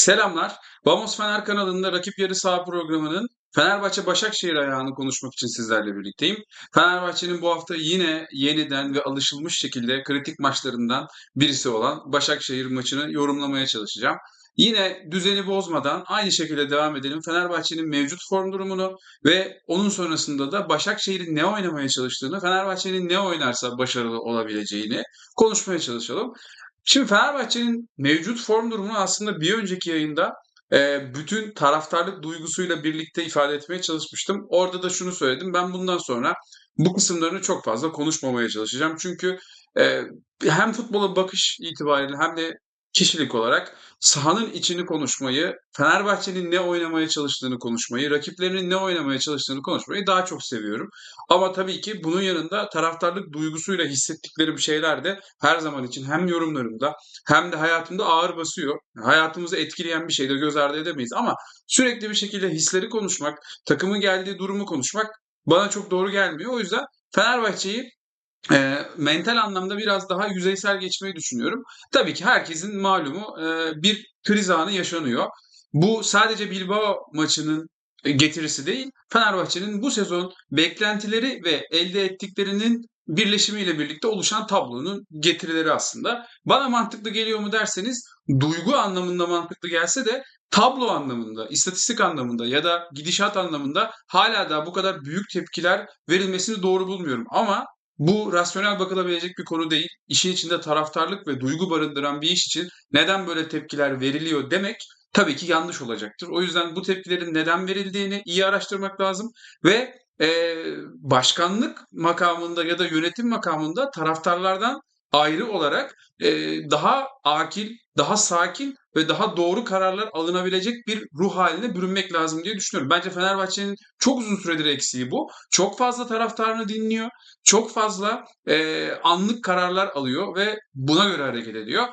Selamlar. Vamos Fener kanalında Rakip Yarı Saha programının Fenerbahçe Başakşehir ayağını konuşmak için sizlerle birlikteyim. Fenerbahçe'nin bu hafta yine yeniden ve alışılmış şekilde kritik maçlarından birisi olan Başakşehir maçını yorumlamaya çalışacağım. Yine düzeni bozmadan aynı şekilde devam edelim. Fenerbahçe'nin mevcut form durumunu ve onun sonrasında da Başakşehir'in ne oynamaya çalıştığını, Fenerbahçe'nin ne oynarsa başarılı olabileceğini konuşmaya çalışalım. Şimdi Fenerbahçe'nin mevcut form durumunu aslında bir önceki yayında e, bütün taraftarlık duygusuyla birlikte ifade etmeye çalışmıştım. Orada da şunu söyledim. Ben bundan sonra bu kısımlarını çok fazla konuşmamaya çalışacağım. Çünkü e, hem futbola bakış itibariyle hem de kişilik olarak sahanın içini konuşmayı, Fenerbahçe'nin ne oynamaya çalıştığını konuşmayı, rakiplerinin ne oynamaya çalıştığını konuşmayı daha çok seviyorum. Ama tabii ki bunun yanında taraftarlık duygusuyla hissettiklerim şeyler de her zaman için hem yorumlarımda hem de hayatımda ağır basıyor. Hayatımızı etkileyen bir şeydir göz ardı edemeyiz ama sürekli bir şekilde hisleri konuşmak, takımın geldiği durumu konuşmak bana çok doğru gelmiyor. O yüzden Fenerbahçe'yi e, mental anlamda biraz daha yüzeysel geçmeyi düşünüyorum. Tabii ki herkesin malumu e, bir kriz anı yaşanıyor. Bu sadece Bilbao maçının getirisi değil, Fenerbahçe'nin bu sezon beklentileri ve elde ettiklerinin birleşimiyle birlikte oluşan tablonun getirileri aslında. Bana mantıklı geliyor mu derseniz duygu anlamında mantıklı gelse de tablo anlamında, istatistik anlamında ya da gidişat anlamında hala da bu kadar büyük tepkiler verilmesini doğru bulmuyorum. Ama bu rasyonel bakılabilecek bir konu değil. İşin içinde taraftarlık ve duygu barındıran bir iş için neden böyle tepkiler veriliyor demek tabii ki yanlış olacaktır. O yüzden bu tepkilerin neden verildiğini iyi araştırmak lazım ve e, başkanlık makamında ya da yönetim makamında taraftarlardan ayrı olarak e, daha akil, daha sakin ve daha doğru kararlar alınabilecek bir ruh haline bürünmek lazım diye düşünüyorum. Bence Fenerbahçe'nin çok uzun süredir eksiği bu. Çok fazla taraftarını dinliyor. Çok fazla e, anlık kararlar alıyor ve buna göre hareket ediyor.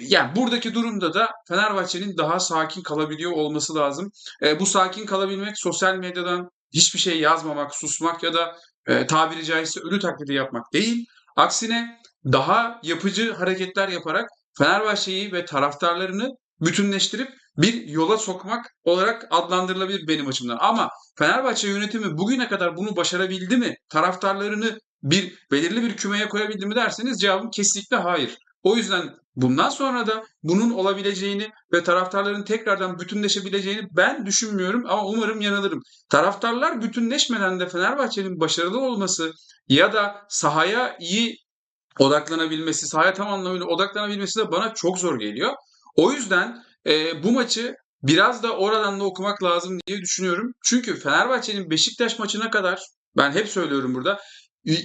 Yani buradaki durumda da Fenerbahçe'nin daha sakin kalabiliyor olması lazım. E, bu sakin kalabilmek sosyal medyadan hiçbir şey yazmamak, susmak ya da e, tabiri caizse ölü taklidi yapmak değil. Aksine daha yapıcı hareketler yaparak Fenerbahçe'yi ve taraftarlarını bütünleştirip bir yola sokmak olarak adlandırılabilir benim açımdan. Ama Fenerbahçe yönetimi bugüne kadar bunu başarabildi mi? Taraftarlarını bir belirli bir kümeye koyabildi mi derseniz cevabım kesinlikle hayır. O yüzden bundan sonra da bunun olabileceğini ve taraftarların tekrardan bütünleşebileceğini ben düşünmüyorum ama umarım yanılırım. Taraftarlar bütünleşmeden de Fenerbahçe'nin başarılı olması ya da sahaya iyi odaklanabilmesi, sahaya tam anlamıyla odaklanabilmesi de bana çok zor geliyor. O yüzden e, bu maçı biraz da oradan da okumak lazım diye düşünüyorum. Çünkü Fenerbahçe'nin Beşiktaş maçına kadar ben hep söylüyorum burada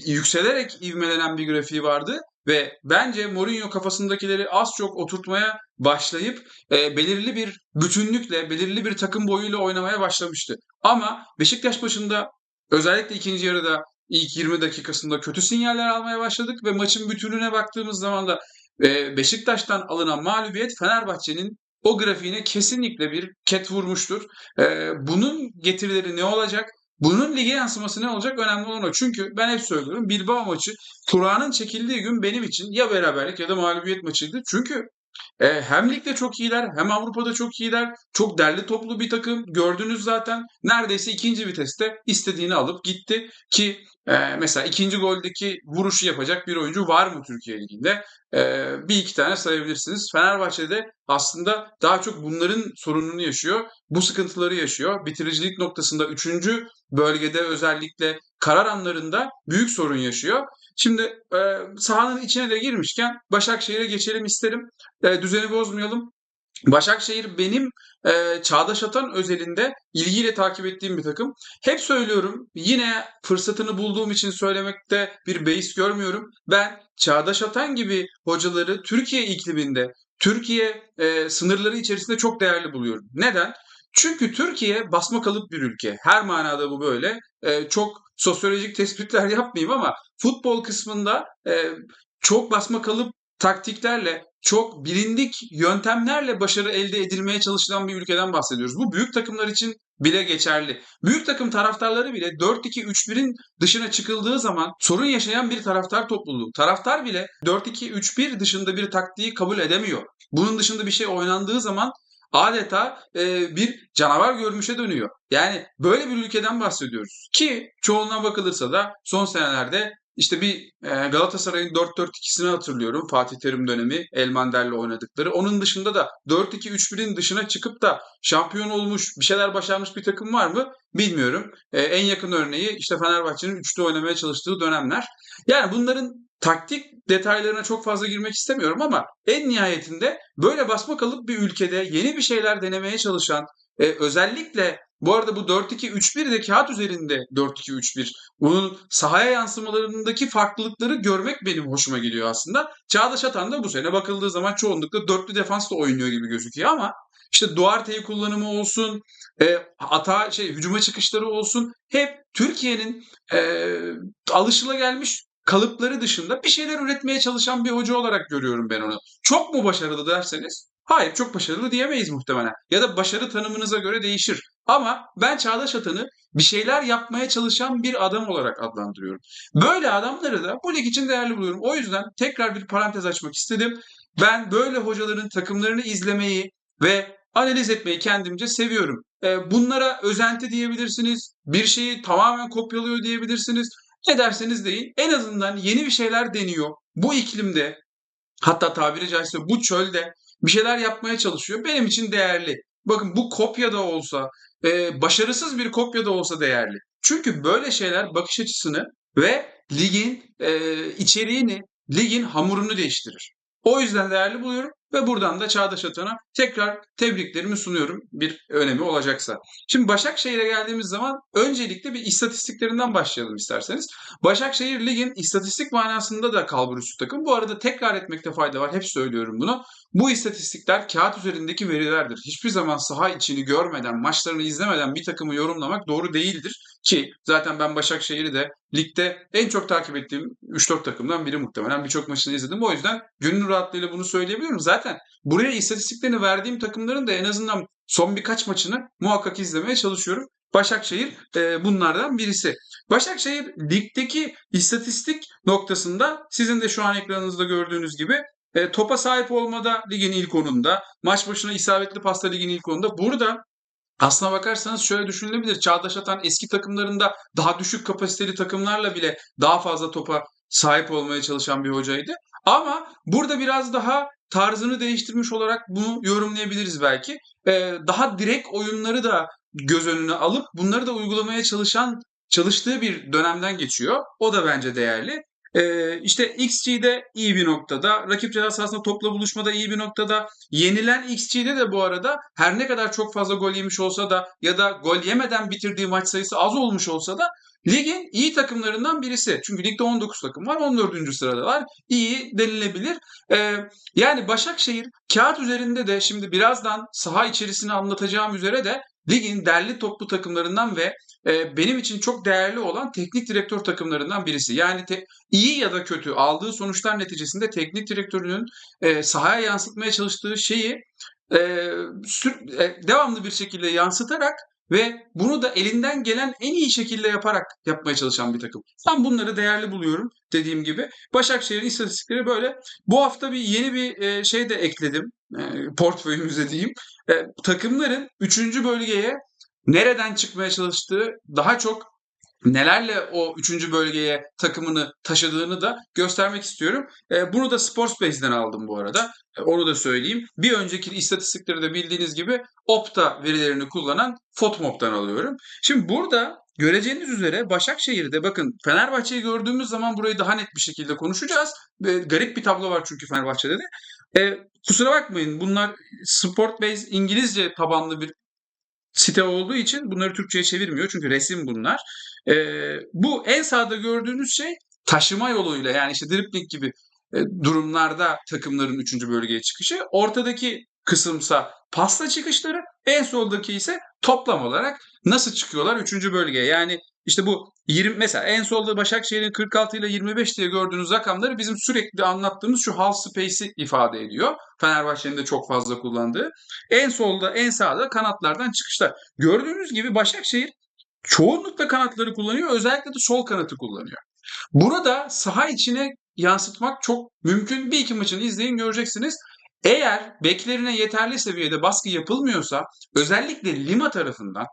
yükselerek ivmelenen bir grafiği vardı ve bence Mourinho kafasındakileri az çok oturtmaya başlayıp e, belirli bir bütünlükle, belirli bir takım boyuyla oynamaya başlamıştı. Ama Beşiktaş maçında özellikle ikinci yarıda ilk 20 dakikasında kötü sinyaller almaya başladık ve maçın bütününe baktığımız zaman da e, Beşiktaş'tan alınan mağlubiyet Fenerbahçe'nin o grafiğine kesinlikle bir ket vurmuştur. E, bunun getirileri ne olacak? Bunun lige yansıması ne olacak? Önemli olan o. Çünkü ben hep söylüyorum Bilbao maçı Kur'an'ın çekildiği gün benim için ya beraberlik ya da mağlubiyet maçıydı. Çünkü e, hem ligde çok iyiler hem Avrupa'da çok iyiler. Çok derli toplu bir takım. Gördünüz zaten. Neredeyse ikinci viteste istediğini alıp gitti. Ki e, mesela ikinci goldeki vuruşu yapacak bir oyuncu var mı Türkiye Ligi'nde? E, bir iki tane sayabilirsiniz. Fenerbahçe'de aslında daha çok bunların sorununu yaşıyor. Bu sıkıntıları yaşıyor. Bitiricilik noktasında üçüncü bölgede özellikle karar anlarında büyük sorun yaşıyor. Şimdi e, sahanın içine de girmişken Başakşehir'e geçelim isterim. E, düzeni bozmayalım. Başakşehir benim e, Çağdaş Atan özelinde ilgiyle takip ettiğim bir takım. Hep söylüyorum yine fırsatını bulduğum için söylemekte bir beis görmüyorum. Ben Çağdaş Atan gibi hocaları Türkiye ikliminde, Türkiye e, sınırları içerisinde çok değerli buluyorum. Neden? Çünkü Türkiye basma kalıp bir ülke. Her manada bu böyle. E, çok sosyolojik tespitler yapmayayım ama futbol kısmında e, çok basma kalıp taktiklerle, çok bilindik yöntemlerle başarı elde edilmeye çalışılan bir ülkeden bahsediyoruz. Bu büyük takımlar için bile geçerli. Büyük takım taraftarları bile 4-2-3-1'in dışına çıkıldığı zaman sorun yaşayan bir taraftar topluluğu. Taraftar bile 4-2-3-1 dışında bir taktiği kabul edemiyor. Bunun dışında bir şey oynandığı zaman adeta e, bir canavar görmüşe dönüyor. Yani böyle bir ülkeden bahsediyoruz. Ki çoğunluğa bakılırsa da son senelerde işte bir e, Galatasaray'ın 4-4-2'sini hatırlıyorum. Fatih Terim dönemi Elmander'le oynadıkları. Onun dışında da 4-2-3-1'in dışına çıkıp da şampiyon olmuş, bir şeyler başarmış bir takım var mı bilmiyorum. E, en yakın örneği işte Fenerbahçe'nin üçlü oynamaya çalıştığı dönemler. Yani bunların taktik detaylarına çok fazla girmek istemiyorum ama en nihayetinde böyle basma kalıp bir ülkede yeni bir şeyler denemeye çalışan e, özellikle bu arada bu 4-2-3-1 de kağıt üzerinde 4-2-3-1. Bunun sahaya yansımalarındaki farklılıkları görmek benim hoşuma gidiyor aslında. Çağdaş Atan da bu sene bakıldığı zaman çoğunlukla dörtlü defansla oynuyor gibi gözüküyor ama işte Duarte'yi kullanımı olsun, e, ata şey hücuma çıkışları olsun hep Türkiye'nin e, alışılagelmiş kalıpları dışında bir şeyler üretmeye çalışan bir hoca olarak görüyorum ben onu. Çok mu başarılı derseniz hayır çok başarılı diyemeyiz muhtemelen. Ya da başarı tanımınıza göre değişir. Ama ben Çağdaş Atan'ı bir şeyler yapmaya çalışan bir adam olarak adlandırıyorum. Böyle adamları da bu lig için değerli buluyorum. O yüzden tekrar bir parantez açmak istedim. Ben böyle hocaların takımlarını izlemeyi ve analiz etmeyi kendimce seviyorum. Bunlara özenti diyebilirsiniz. Bir şeyi tamamen kopyalıyor diyebilirsiniz. Ne derseniz deyin en azından yeni bir şeyler deniyor. Bu iklimde hatta tabiri caizse bu çölde bir şeyler yapmaya çalışıyor. Benim için değerli. Bakın bu kopya da olsa, e, başarısız bir kopya da olsa değerli. Çünkü böyle şeyler bakış açısını ve ligin e, içeriğini, ligin hamurunu değiştirir. O yüzden değerli buluyorum ve buradan da Çağdaş Atan'a tekrar tebriklerimi sunuyorum bir önemi olacaksa. Şimdi Başakşehir'e geldiğimiz zaman öncelikle bir istatistiklerinden başlayalım isterseniz. Başakşehir ligin istatistik manasında da kalbur üstü takım. Bu arada tekrar etmekte fayda var. Hep söylüyorum bunu. Bu istatistikler kağıt üzerindeki verilerdir. Hiçbir zaman saha içini görmeden, maçlarını izlemeden bir takımı yorumlamak doğru değildir. Ki zaten ben Başakşehir'i de ligde en çok takip ettiğim 3-4 takımdan biri muhtemelen. Birçok maçını izledim. O yüzden gönül rahatlığıyla bunu söyleyebiliyorum. Zaten buraya istatistiklerini verdiğim takımların da en azından son birkaç maçını muhakkak izlemeye çalışıyorum. Başakşehir e, bunlardan birisi. Başakşehir ligdeki istatistik noktasında sizin de şu an ekranınızda gördüğünüz gibi e, topa sahip olmada ligin ilk onunda, maç başına isabetli pasta ligin ilk onunda. Burada Aslına bakarsanız şöyle düşünülebilir. Çağdaş Atan eski takımlarında daha düşük kapasiteli takımlarla bile daha fazla topa sahip olmaya çalışan bir hocaydı. Ama burada biraz daha tarzını değiştirmiş olarak bunu yorumlayabiliriz belki. Ee, daha direkt oyunları da göz önüne alıp bunları da uygulamaya çalışan çalıştığı bir dönemden geçiyor. O da bence değerli. Ee, işte XG'de iyi bir noktada, rakip ceza sahasında topla buluşmada iyi bir noktada. Yenilen XG'de de bu arada her ne kadar çok fazla gol yemiş olsa da ya da gol yemeden bitirdiği maç sayısı az olmuş olsa da ligin iyi takımlarından birisi. Çünkü ligde 19 takım var, 14. sırada var. İyi denilebilir. Ee, yani Başakşehir kağıt üzerinde de şimdi birazdan saha içerisini anlatacağım üzere de ligin derli toplu takımlarından ve e, benim için çok değerli olan teknik direktör takımlarından birisi. Yani te, iyi ya da kötü aldığı sonuçlar neticesinde teknik direktörünün e, sahaya yansıtmaya çalıştığı şeyi e, sür, e, devamlı bir şekilde yansıtarak ve bunu da elinden gelen en iyi şekilde yaparak yapmaya çalışan bir takım. Ben bunları değerli buluyorum dediğim gibi. Başakşehir'in istatistikleri böyle. Bu hafta bir yeni bir e, şey de ekledim e, portföyümüze diyeyim. E, takımların 3. bölgeye nereden çıkmaya çalıştığı daha çok nelerle o üçüncü bölgeye takımını taşıdığını da göstermek istiyorum. E, bunu da Sportsbase'den aldım bu arada. E, onu da söyleyeyim. Bir önceki istatistikleri de bildiğiniz gibi Opta verilerini kullanan Fotmop'tan alıyorum. Şimdi burada göreceğiniz üzere Başakşehir'de bakın Fenerbahçe'yi gördüğümüz zaman burayı daha net bir şekilde konuşacağız. E, garip bir tablo var çünkü Fenerbahçe'de de. E, kusura bakmayın bunlar Sportbase İngilizce tabanlı bir site olduğu için bunları Türkçe'ye çevirmiyor. Çünkü resim bunlar. E, bu en sağda gördüğünüz şey taşıma yoluyla yani işte dribbling gibi durumlarda takımların 3. bölgeye çıkışı. Ortadaki kısımsa pasta çıkışları, en soldaki ise toplam olarak nasıl çıkıyorlar 3. bölgeye. Yani işte bu 20 mesela en solda Başakşehir'in 46 ile 25 diye gördüğünüz rakamları bizim sürekli anlattığımız şu half space'i ifade ediyor. Fenerbahçe'nin de çok fazla kullandığı. En solda, en sağda kanatlardan çıkışlar. Gördüğünüz gibi Başakşehir çoğunlukla kanatları kullanıyor. Özellikle de sol kanatı kullanıyor. Burada saha içine yansıtmak çok mümkün. Bir iki maçını izleyin göreceksiniz. Eğer beklerine yeterli seviyede baskı yapılmıyorsa özellikle Lima tarafından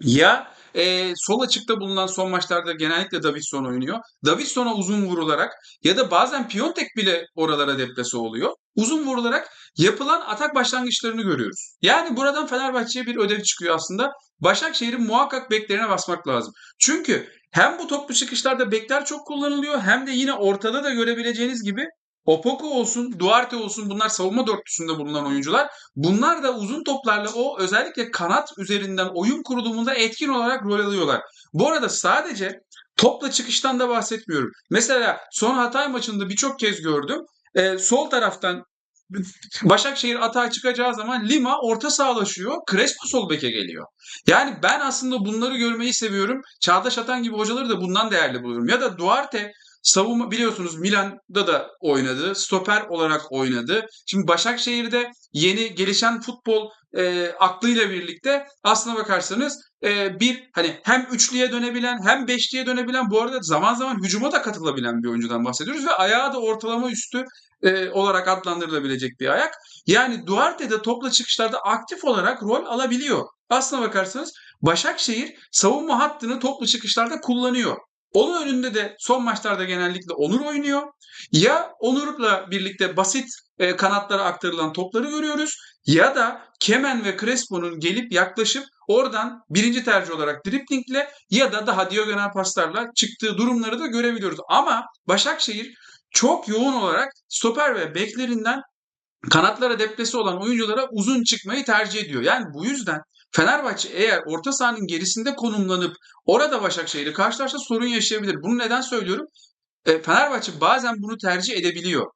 ya e, sol açıkta bulunan son maçlarda genellikle Davidson oynuyor. Davidson'a uzun vurularak ya da bazen Piontek bile oralara deplase oluyor. Uzun vurularak yapılan atak başlangıçlarını görüyoruz. Yani buradan Fenerbahçe'ye bir ödev çıkıyor aslında. Başakşehir'in muhakkak beklerine basmak lazım. Çünkü hem bu toplu çıkışlarda bekler çok kullanılıyor hem de yine ortada da görebileceğiniz gibi Opoku olsun, Duarte olsun bunlar savunma dörtlüsünde bulunan oyuncular. Bunlar da uzun toplarla o özellikle kanat üzerinden oyun kurulumunda etkin olarak rol alıyorlar. Bu arada sadece topla çıkıştan da bahsetmiyorum. Mesela son Hatay maçında birçok kez gördüm. Ee, sol taraftan Başakşehir atağa çıkacağı zaman Lima orta sağlaşıyor. Crespo sol beke geliyor. Yani ben aslında bunları görmeyi seviyorum. Çağdaş Atan gibi hocaları da bundan değerli buluyorum. Ya da Duarte savunma biliyorsunuz Milan'da da oynadı. Stoper olarak oynadı. Şimdi Başakşehir'de yeni gelişen futbol e, aklıyla birlikte aslına bakarsanız e, bir hani hem üçlüye dönebilen hem beşliye dönebilen bu arada zaman zaman hücuma da katılabilen bir oyuncudan bahsediyoruz ve ayağı da ortalama üstü e, olarak adlandırılabilecek bir ayak. Yani Duarte de topla çıkışlarda aktif olarak rol alabiliyor. Aslına bakarsanız Başakşehir savunma hattını toplu çıkışlarda kullanıyor. Onun önünde de son maçlarda genellikle Onur oynuyor. Ya Onur'la birlikte basit e, kanatlara aktarılan topları görüyoruz ya da Kemen ve Crespo'nun gelip yaklaşıp oradan birinci tercih olarak driplingle ya da daha diagonal paslarla çıktığı durumları da görebiliyoruz. Ama Başakşehir çok yoğun olarak stoper ve beklerinden kanatlara deplesi olan oyunculara uzun çıkmayı tercih ediyor. Yani bu yüzden Fenerbahçe eğer orta sahanın gerisinde konumlanıp orada Başakşehir'i karşılarsa sorun yaşayabilir. Bunu neden söylüyorum? E, Fenerbahçe bazen bunu tercih edebiliyor.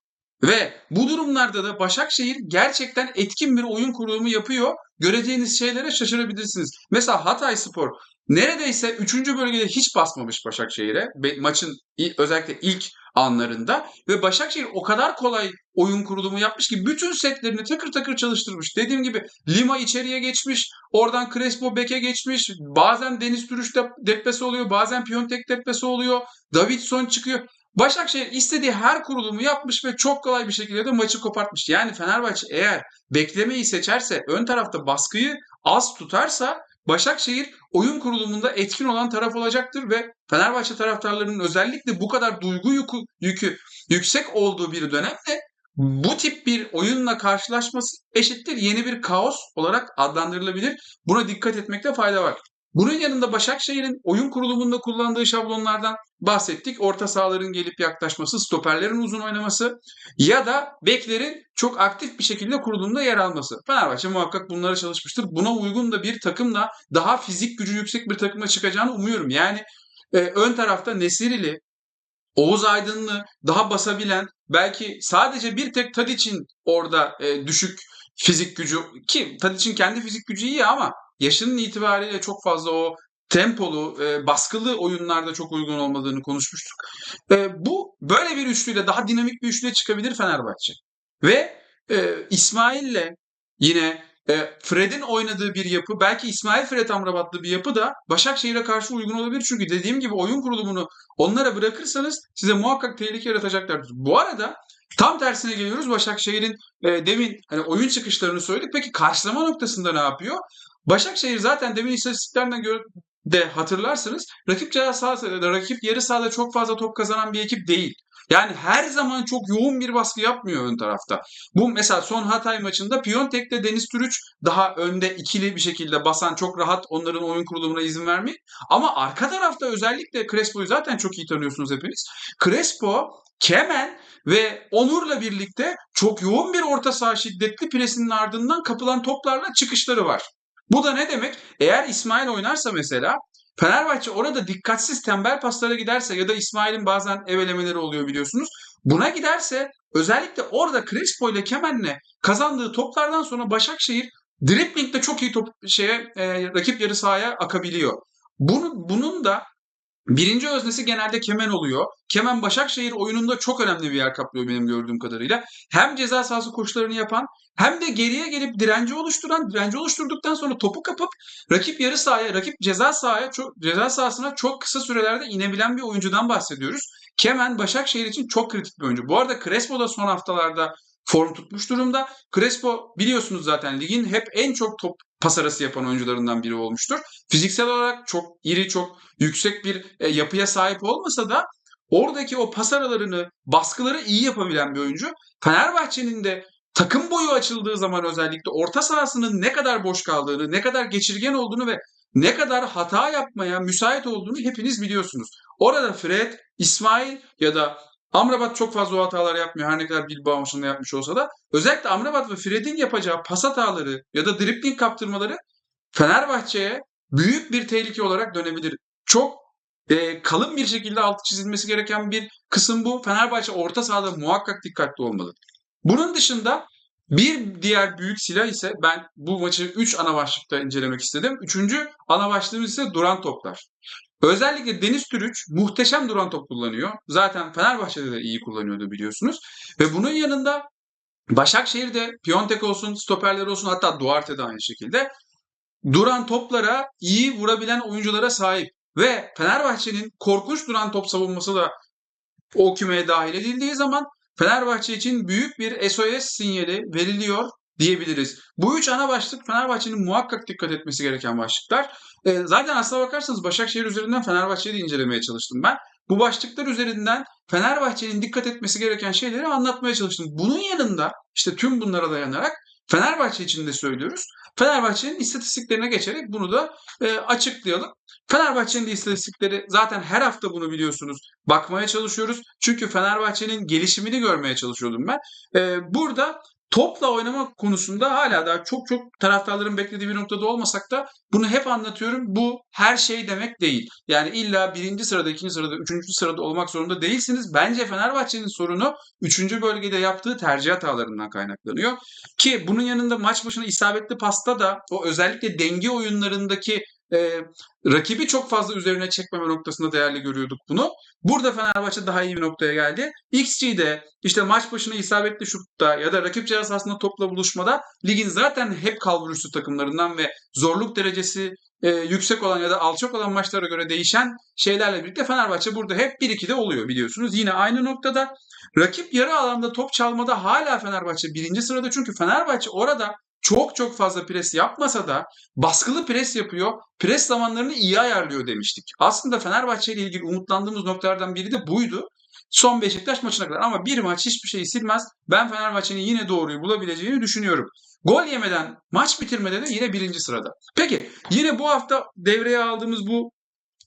Ve bu durumlarda da Başakşehir gerçekten etkin bir oyun kurulumu yapıyor. Göreceğiniz şeylere şaşırabilirsiniz. Mesela Hatay Spor neredeyse 3. bölgede hiç basmamış Başakşehir'e. Maçın özellikle ilk anlarında ve Başakşehir o kadar kolay oyun kurulumu yapmış ki bütün setlerini takır takır çalıştırmış. Dediğim gibi Lima içeriye geçmiş, oradan Crespo beke geçmiş, bazen Deniz Türüş deplesi oluyor, bazen Piontek deplesi oluyor, Davidson çıkıyor. Başakşehir istediği her kurulumu yapmış ve çok kolay bir şekilde de maçı kopartmış. Yani Fenerbahçe eğer beklemeyi seçerse, ön tarafta baskıyı az tutarsa Başakşehir oyun kurulumunda etkin olan taraf olacaktır ve Fenerbahçe taraftarlarının özellikle bu kadar duygu yükü, yükü yüksek olduğu bir dönemde bu tip bir oyunla karşılaşması eşittir yeni bir kaos olarak adlandırılabilir. Buna dikkat etmekte fayda var. Bunun yanında Başakşehir'in oyun kurulumunda kullandığı şablonlardan bahsettik. Orta sahaların gelip yaklaşması, stoperlerin uzun oynaması ya da beklerin çok aktif bir şekilde kurulumda yer alması. Fenerbahçe muhakkak bunlara çalışmıştır. Buna uygun da bir takımla daha fizik gücü yüksek bir takımla çıkacağını umuyorum. Yani e, ön tarafta Nesirili, Oğuz Aydınlı daha basabilen belki sadece bir tek Tadic'in orada e, düşük fizik gücü ki Tadic'in kendi fizik gücü iyi ama yaşının itibariyle çok fazla o tempolu, e, baskılı oyunlarda çok uygun olmadığını konuşmuştuk. E, bu böyle bir üçlüyle daha dinamik bir üçlüye çıkabilir Fenerbahçe. Ve e, İsmail'le yine e, Fred'in oynadığı bir yapı, belki İsmail Fred Amrabatlı bir yapı da Başakşehir'e karşı uygun olabilir. Çünkü dediğim gibi oyun kurulumunu onlara bırakırsanız size muhakkak tehlike yaratacaklardır. Bu arada tam tersine geliyoruz. Başakşehir'in e, demin hani oyun çıkışlarını söyledik. Peki karşılama noktasında ne yapıyor? Başakşehir zaten demin istatistiklerden de hatırlarsınız rakip ceza sahasında, rakip yarı sahada çok fazla top kazanan bir ekip değil. Yani her zaman çok yoğun bir baskı yapmıyor ön tarafta. Bu mesela son Hatay maçında Piontek'te Deniz Türüç daha önde ikili bir şekilde basan çok rahat onların oyun kurulumuna izin vermiyor. Ama arka tarafta özellikle Crespo'yu zaten çok iyi tanıyorsunuz hepiniz. Crespo, Kemen ve Onur'la birlikte çok yoğun bir orta saha şiddetli presinin ardından kapılan toplarla çıkışları var. Bu da ne demek? Eğer İsmail oynarsa mesela Fenerbahçe orada dikkatsiz tembel paslara giderse ya da İsmail'in bazen evelemeleri oluyor biliyorsunuz. Buna giderse özellikle orada Crespo ile Kemen'le kazandığı toplardan sonra Başakşehir driplingde çok iyi top şeye e, rakip yarı sahaya akabiliyor. Bunu, bunun da birinci öznesi genelde Kemen oluyor. Kemen Başakşehir oyununda çok önemli bir yer kaplıyor benim gördüğüm kadarıyla. Hem ceza sahası koşularını yapan hem de geriye gelip direnci oluşturan, direnci oluşturduktan sonra topu kapıp rakip yarı sahaya, rakip ceza sahaya çok ceza sahasına çok kısa sürelerde inebilen bir oyuncudan bahsediyoruz. Kemen Başakşehir için çok kritik bir oyuncu. Bu arada Crespo da son haftalarda form tutmuş durumda. Crespo biliyorsunuz zaten ligin hep en çok top pas arası yapan oyuncularından biri olmuştur. Fiziksel olarak çok iri, çok yüksek bir e, yapıya sahip olmasa da oradaki o pas aralarını, baskıları iyi yapabilen bir oyuncu. Fenerbahçe'nin de takım boyu açıldığı zaman özellikle orta sahasının ne kadar boş kaldığını, ne kadar geçirgen olduğunu ve ne kadar hata yapmaya müsait olduğunu hepiniz biliyorsunuz. Orada Fred, İsmail ya da Amrabat çok fazla o hatalar yapmıyor. Her ne kadar Bilbao maçında yapmış olsa da. Özellikle Amrabat ve Fred'in yapacağı pas hataları ya da dribling kaptırmaları Fenerbahçe'ye büyük bir tehlike olarak dönebilir. Çok e, kalın bir şekilde altı çizilmesi gereken bir kısım bu. Fenerbahçe orta sahada muhakkak dikkatli olmalı. Bunun dışında bir diğer büyük silah ise ben bu maçı 3 ana başlıkta incelemek istedim. Üçüncü ana başlığımız ise duran toplar. Özellikle Deniz Türüç muhteşem duran top kullanıyor. Zaten Fenerbahçe'de de iyi kullanıyordu biliyorsunuz. Ve bunun yanında Başakşehir'de Piontek olsun, stoperler olsun hatta Duarte de aynı şekilde duran toplara iyi vurabilen oyunculara sahip. Ve Fenerbahçe'nin korkunç duran top savunması da o kümeye dahil edildiği zaman Fenerbahçe için büyük bir SOS sinyali veriliyor diyebiliriz. Bu üç ana başlık Fenerbahçe'nin muhakkak dikkat etmesi gereken başlıklar. E, zaten aslına bakarsanız Başakşehir üzerinden Fenerbahçe'yi de incelemeye çalıştım ben. Bu başlıklar üzerinden Fenerbahçe'nin dikkat etmesi gereken şeyleri anlatmaya çalıştım. Bunun yanında işte tüm bunlara dayanarak Fenerbahçe için de söylüyoruz. Fenerbahçe'nin istatistiklerine geçerek bunu da e, açıklayalım. Fenerbahçe'nin de istatistikleri zaten her hafta bunu biliyorsunuz. Bakmaya çalışıyoruz. Çünkü Fenerbahçe'nin gelişimini görmeye çalışıyordum ben. E, burada topla oynama konusunda hala daha çok çok taraftarların beklediği bir noktada olmasak da bunu hep anlatıyorum. Bu her şey demek değil. Yani illa birinci sırada, ikinci sırada, üçüncü sırada olmak zorunda değilsiniz. Bence Fenerbahçe'nin sorunu üçüncü bölgede yaptığı tercih hatalarından kaynaklanıyor. Ki bunun yanında maç başına isabetli pasta da o özellikle denge oyunlarındaki e, rakibi çok fazla üzerine çekmeme noktasında değerli görüyorduk bunu. Burada Fenerbahçe daha iyi bir noktaya geldi. XG'de işte maç başına isabetli şutta ya da rakip cihaz aslında topla buluşmada ligin zaten hep kalburüstü takımlarından ve zorluk derecesi e, yüksek olan ya da alçak olan maçlara göre değişen şeylerle birlikte Fenerbahçe burada hep 1-2'de oluyor biliyorsunuz. Yine aynı noktada rakip yarı alanda top çalmada hala Fenerbahçe birinci sırada çünkü Fenerbahçe orada çok çok fazla pres yapmasa da baskılı pres yapıyor. Pres zamanlarını iyi ayarlıyor demiştik. Aslında Fenerbahçe ile ilgili umutlandığımız noktalardan biri de buydu. Son Beşiktaş maçına kadar ama bir maç hiçbir şeyi silmez. Ben Fenerbahçe'nin yine doğruyu bulabileceğini düşünüyorum. Gol yemeden, maç bitirmede de yine birinci sırada. Peki yine bu hafta devreye aldığımız bu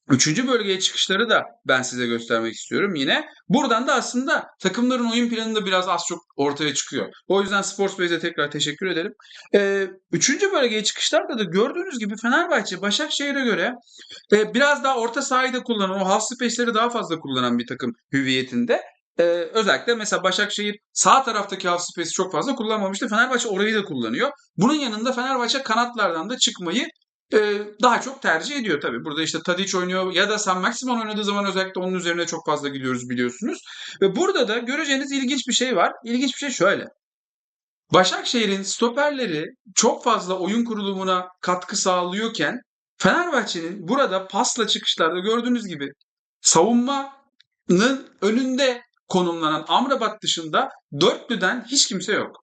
Üçüncü bölgeye çıkışları da ben size göstermek istiyorum yine. Buradan da aslında takımların oyun planı da biraz az çok ortaya çıkıyor. O yüzden Sportsbase'e tekrar teşekkür ederim. Ee, üçüncü bölgeye çıkışlarda da gördüğünüz gibi Fenerbahçe Başakşehir'e göre e, biraz daha orta sahayı kullanan, o half space'leri daha fazla kullanan bir takım hüviyetinde. Ee, özellikle mesela Başakşehir sağ taraftaki half space'i çok fazla kullanmamıştı. Fenerbahçe orayı da kullanıyor. Bunun yanında Fenerbahçe kanatlardan da çıkmayı daha çok tercih ediyor tabii. Burada işte Tadic oynuyor ya da San Maximan oynadığı zaman özellikle onun üzerine çok fazla gidiyoruz biliyorsunuz. Ve burada da göreceğiniz ilginç bir şey var. İlginç bir şey şöyle. Başakşehir'in stoperleri çok fazla oyun kurulumuna katkı sağlıyorken Fenerbahçe'nin burada pasla çıkışlarda gördüğünüz gibi savunmanın önünde konumlanan Amrabat dışında dörtlüden hiç kimse yok.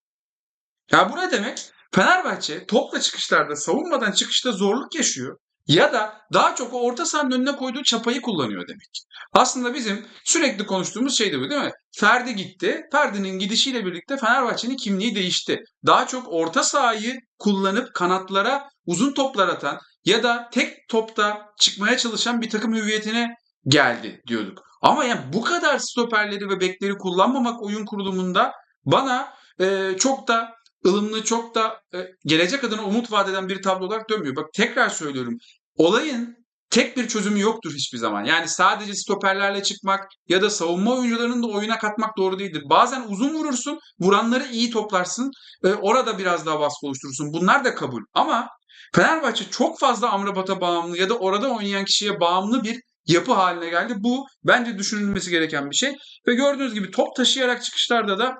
Ya bu ne demek? Fenerbahçe topla çıkışlarda savunmadan çıkışta zorluk yaşıyor ya da daha çok orta sahanın önüne koyduğu çapayı kullanıyor demek. Aslında bizim sürekli konuştuğumuz şey de bu değil mi? Ferdi gitti. Ferdi'nin gidişiyle birlikte Fenerbahçe'nin kimliği değişti. Daha çok orta sahayı kullanıp kanatlara uzun toplar atan ya da tek topta çıkmaya çalışan bir takım hüviyetine geldi diyorduk. Ama yani bu kadar stoperleri ve bekleri kullanmamak oyun kurulumunda bana e, çok da ılımlı çok da e, gelecek adına umut vadeden bir tablo olarak dönmüyor. Bak tekrar söylüyorum. Olayın tek bir çözümü yoktur hiçbir zaman. Yani sadece stoperlerle çıkmak ya da savunma oyuncularını da oyuna katmak doğru değildir. Bazen uzun vurursun, vuranları iyi toplarsın, e, orada biraz daha baskı oluşturursun. Bunlar da kabul. Ama Fenerbahçe çok fazla Amrabat'a bağımlı ya da orada oynayan kişiye bağımlı bir yapı haline geldi. Bu bence düşünülmesi gereken bir şey. Ve gördüğünüz gibi top taşıyarak çıkışlarda da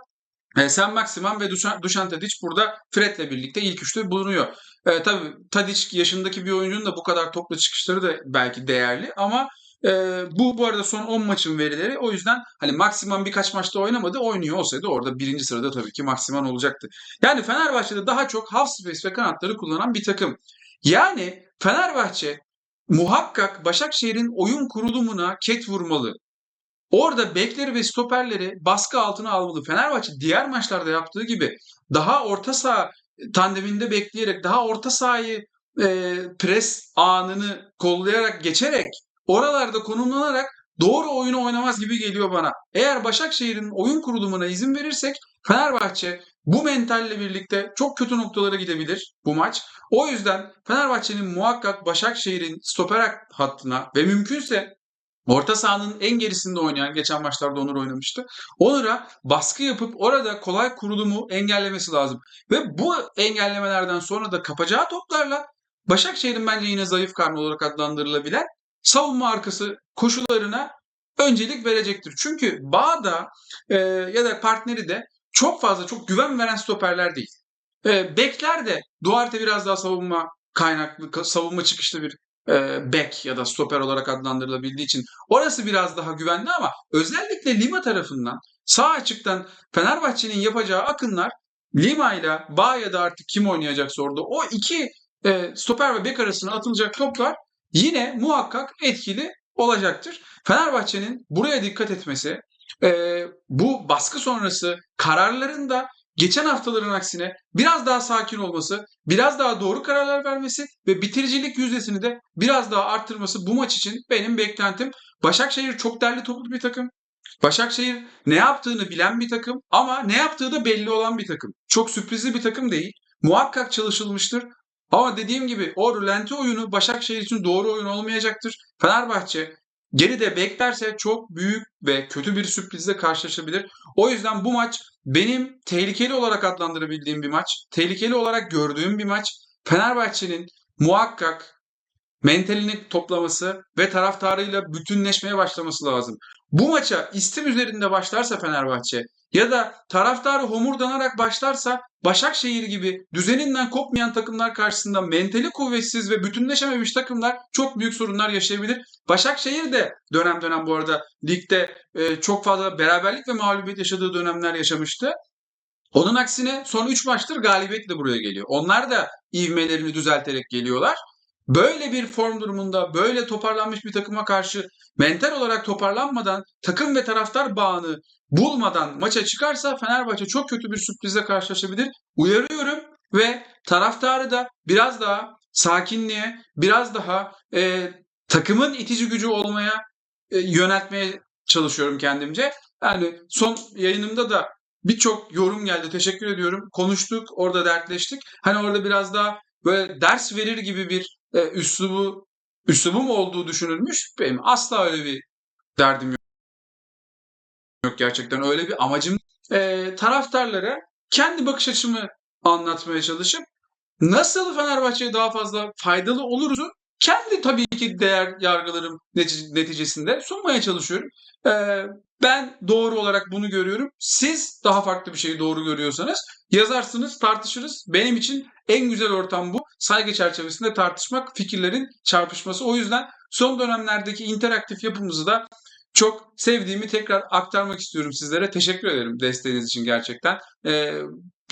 e, Sen Maximan ve Dušan, Dušan Tadić burada Fred'le birlikte ilk üçte bulunuyor. E, tabii Tadić yaşındaki bir oyuncunun da bu kadar topla çıkışları da belki değerli ama e, bu bu arada son 10 maçın verileri. O yüzden hani Maximan birkaç maçta oynamadı. Oynuyor olsaydı orada birinci sırada tabii ki Maximan olacaktı. Yani Fenerbahçe'de daha çok half space ve kanatları kullanan bir takım. Yani Fenerbahçe muhakkak Başakşehir'in oyun kurulumuna ket vurmalı. Orada bekleri ve stoperleri baskı altına almalı. Fenerbahçe diğer maçlarda yaptığı gibi daha orta saha tandeminde bekleyerek, daha orta sahayı e, pres anını kollayarak geçerek oralarda konumlanarak doğru oyunu oynamaz gibi geliyor bana. Eğer Başakşehir'in oyun kurulumuna izin verirsek Fenerbahçe bu mentalle birlikte çok kötü noktalara gidebilir bu maç. O yüzden Fenerbahçe'nin muhakkak Başakşehir'in stoper hattına ve mümkünse Orta sahanın en gerisinde oynayan, geçen maçlarda Onur oynamıştı. Onur'a baskı yapıp orada kolay kurulumu engellemesi lazım. Ve bu engellemelerden sonra da kapacağı toplarla Başakşehir'in bence yine zayıf karnı olarak adlandırılabilen savunma arkası koşularına öncelik verecektir. Çünkü Bağda e, ya da partneri de çok fazla çok güven veren stoperler değil. E, bekler de Duarte biraz daha savunma kaynaklı, savunma çıkışlı bir e, bek ya da stoper olarak adlandırılabildiği için orası biraz daha güvenli ama özellikle Lima tarafından sağ açıktan Fenerbahçe'nin yapacağı akınlar Lima ile Bağ ya da artık kim oynayacaksa orada o iki e, stoper ve bek arasına atılacak toplar yine muhakkak etkili olacaktır. Fenerbahçe'nin buraya dikkat etmesi, e, bu baskı sonrası kararlarında geçen haftaların aksine biraz daha sakin olması, biraz daha doğru kararlar vermesi ve bitiricilik yüzdesini de biraz daha arttırması bu maç için benim beklentim. Başakşehir çok derli toplu bir takım. Başakşehir ne yaptığını bilen bir takım ama ne yaptığı da belli olan bir takım. Çok sürprizli bir takım değil. Muhakkak çalışılmıştır. Ama dediğim gibi o rölanti oyunu Başakşehir için doğru oyun olmayacaktır. Fenerbahçe geride beklerse çok büyük ve kötü bir sürprizle karşılaşabilir. O yüzden bu maç benim tehlikeli olarak adlandırabildiğim bir maç. Tehlikeli olarak gördüğüm bir maç. Fenerbahçe'nin muhakkak mentalini toplaması ve taraftarıyla bütünleşmeye başlaması lazım. Bu maça istim üzerinde başlarsa Fenerbahçe ya da taraftarı homurdanarak başlarsa Başakşehir gibi düzeninden kopmayan takımlar karşısında mentali kuvvetsiz ve bütünleşememiş takımlar çok büyük sorunlar yaşayabilir. Başakşehir de dönem dönem bu arada ligde e, çok fazla beraberlik ve mağlubiyet yaşadığı dönemler yaşamıştı. Onun aksine son 3 maçtır galibiyetle buraya geliyor. Onlar da ivmelerini düzelterek geliyorlar. Böyle bir form durumunda böyle toparlanmış bir takıma karşı mental olarak toparlanmadan takım ve taraftar bağını bulmadan maça çıkarsa Fenerbahçe çok kötü bir sürprize karşılaşabilir. Uyarıyorum ve taraftarı da biraz daha sakinliğe, biraz daha e, takımın itici gücü olmaya e, yöneltmeye çalışıyorum kendimce. Yani son yayınımda da birçok yorum geldi. Teşekkür ediyorum. Konuştuk, orada dertleştik. Hani orada biraz daha böyle ders verir gibi bir e, üslubu üslubum olduğu düşünülmüş. Benim asla öyle bir derdim yok. Yok gerçekten öyle bir amacım. E, taraftarlara kendi bakış açımı anlatmaya çalışıp nasıl Fenerbahçe'ye daha fazla faydalı oluruz kendi tabii ki değer yargılarım neticesinde sunmaya çalışıyorum. Ee, ben doğru olarak bunu görüyorum. Siz daha farklı bir şeyi doğru görüyorsanız yazarsınız, tartışırız. Benim için en güzel ortam bu. Saygı çerçevesinde tartışmak, fikirlerin çarpışması. O yüzden son dönemlerdeki interaktif yapımızı da çok sevdiğimi tekrar aktarmak istiyorum sizlere. Teşekkür ederim desteğiniz için gerçekten. Ee,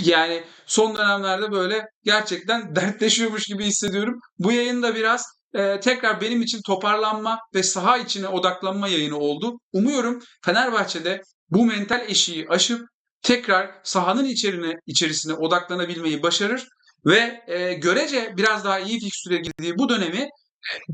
yani son dönemlerde böyle gerçekten dertleşiyormuş gibi hissediyorum. Bu yayında biraz e, tekrar benim için toparlanma ve saha içine odaklanma yayını oldu. Umuyorum Fenerbahçe'de bu mental eşiği aşıp tekrar sahanın içerine, içerisine odaklanabilmeyi başarır ve e, görece biraz daha iyi fikstüre girdiği bu dönemi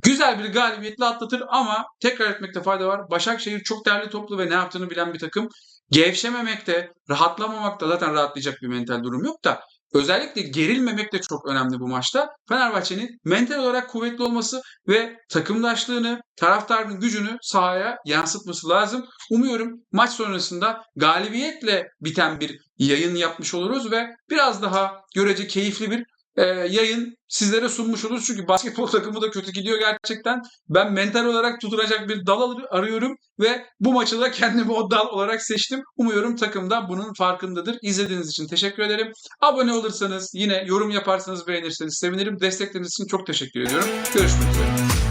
güzel bir galibiyetle atlatır ama tekrar etmekte fayda var. Başakşehir çok değerli toplu ve ne yaptığını bilen bir takım. Gevşememekte, rahatlamamakta zaten rahatlayacak bir mental durum yok da özellikle gerilmemek de çok önemli bu maçta. Fenerbahçe'nin mental olarak kuvvetli olması ve takımdaşlığını, taraftarın gücünü sahaya yansıtması lazım. Umuyorum maç sonrasında galibiyetle biten bir yayın yapmış oluruz ve biraz daha görece keyifli bir e, yayın sizlere sunmuş oluruz. Çünkü basketbol takımı da kötü gidiyor gerçekten. Ben mental olarak tutunacak bir dal ar- arıyorum ve bu maçı da kendimi o dal olarak seçtim. Umuyorum takım da bunun farkındadır. İzlediğiniz için teşekkür ederim. Abone olursanız yine yorum yaparsanız beğenirseniz sevinirim. Destekleriniz için çok teşekkür ediyorum. Görüşmek üzere.